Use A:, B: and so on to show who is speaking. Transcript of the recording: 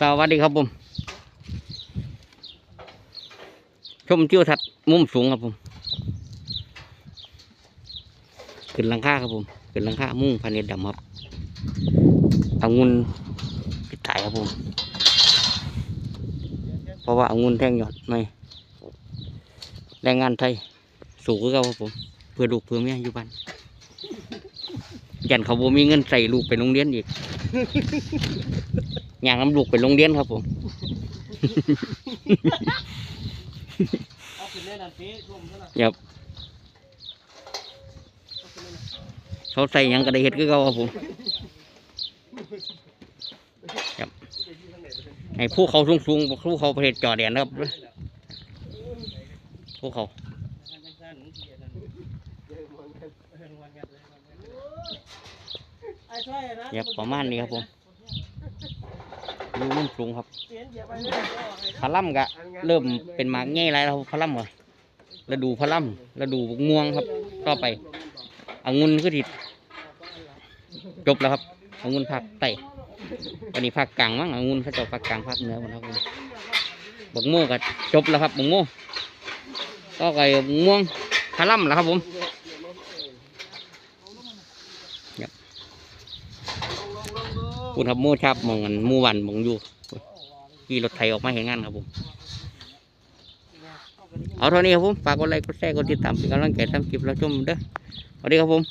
A: สวัสดีครับผม ชมทิวทัศน์มุมสูงครับผม ขึ้นหลังคาครับผม ขึ้นหลังคามุ่งพาเนตดำครับเอางุนไปตายครับผม เพราะว่าเอางุนแท่งหยอดไม่แรงงานไทย สูงกว่าเขาครับผม เพื่อลูกเพื่อเมียอยู่บ้านยันเขาบ่มีเงินใส่ลูกไปโรงเรียนอีก ย่างน้ำลูกไปโรงเรียนครับผม
B: เอาขึ้นแน่นันเฟ้ร่วมเท่าไหร่
A: ครับเขาใส่หยังก็ได้เห็ดคือเขาครับผมครับให้ผู้เขาสูงสูงๆผู้เขาประเทศจอแดนนะครับผู้เขา
B: ไอ้ช่วยนะ
A: เนี่ยประมาณนี้ครับผม ดูมุมสูงครับ
B: เปลี่ยนเหยียบไปเรื่อยๆ
A: พะล่ำกะ เริ่มเป็นหมากง่ายแล้วครับพะล่ำเหรอฤดูพะล่ำฤดูบกม่วงครับ ต่อไปองุ่นก็ติดจบแล้วครับองุ่นภาคใต้วันนี้ภาคกลางมั้งองุ่นเขาเจะภาคกลางภาคเหนือหมดแล้วครับบกม่วงก็จบแล้วครับบกม่วงก็ไก่บกม่วงพะล่ำแล้วครับผมครับ คุณครับโม่ชับมองกันมู่วันมองอยู่ขี่รถไถออกมาเห็นงานครับผม เอาเท่านี้ครับผม ฝากกดไลค์กดแชร์กดติดตามเป็นกำลังใจทำคลิปแล้วชมเด้อสวัสดีครับผม